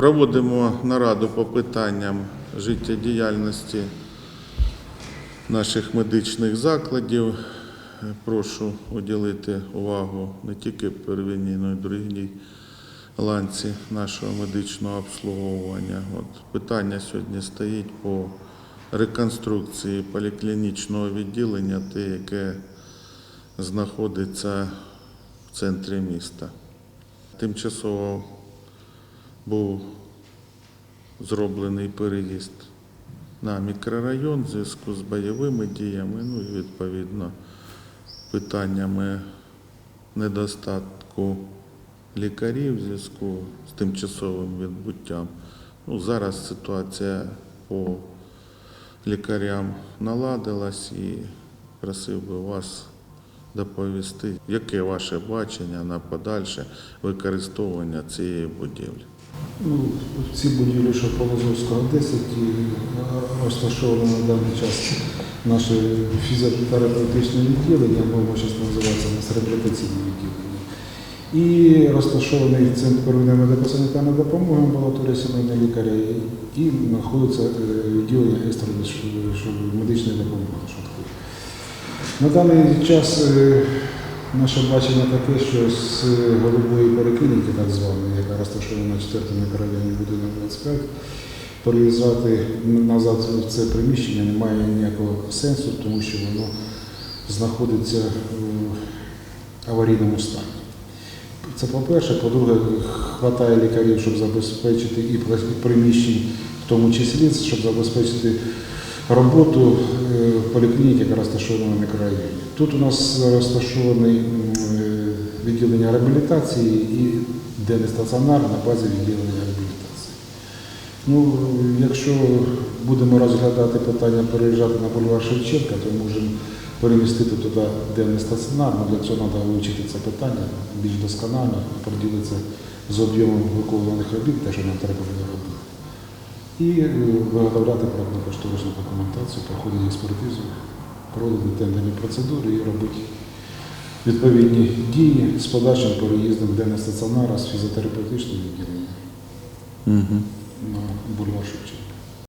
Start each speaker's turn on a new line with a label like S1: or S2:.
S1: Проводимо нараду по питанням життєдіяльності наших медичних закладів. Прошу уділити увагу не тільки первинній, але й другій ланці нашого медичного обслуговування. От питання сьогодні стоїть по реконструкції поліклінічного відділення, те, яке знаходиться в центрі міста. Тимчасово був зроблений переїзд на мікрорайон в зв'язку з бойовими діями, ну і відповідно питаннями недостатку лікарів в зв'язку з тимчасовим відбуттям. Ну, зараз ситуація по лікарям наладилась і просив би вас доповісти, яке ваше бачення на подальше використовування цієї будівлі.
S2: Ну, в цій будівлі, що по Лозовського 10, і розташовано на даний час наше фізіотерапевтичне відділення, воно зараз називається у нас реабілітаційне відділення. І розташований центр первинної медико-санітарної допомоги, амбулаторія сімейного лікаря, і, знаходиться е, відділення екстреної медичної допомоги. На даний час е, наше бачення таке, що з голубої переклініки, так званої, яка розташована на 4 мікрорайоні будинок 25, переїжджати назад в це приміщення немає ніякого сенсу, тому що воно знаходиться в аварійному стані. Це по-перше, по-друге, хватає лікарів, щоб забезпечити і приміщень, в тому числі, щоб забезпечити роботу е, поліклініки, яка розташована на мікрорайоні. Тут у нас розташоване м, е, відділення реабілітації і денний стаціонар на базі відділення реабілітації. Ну, якщо будемо розглядати питання переїжджати на бульвар Шевченка, то можемо перемістити туди денний стаціонар, але для цього треба вивчити це питання більш досконально, приділитися з об'ємом виконуваних робіт, те, що нам треба буде робити. І е, виготовляти проектно-кошторисну документацію, проходити експертизу, проводити тендерні процедури і робити відповідні дії з подальшим переїздом денного стаціонара з фізіотерапевтичного відділення
S1: Угу.
S2: на бульвар Шевченка.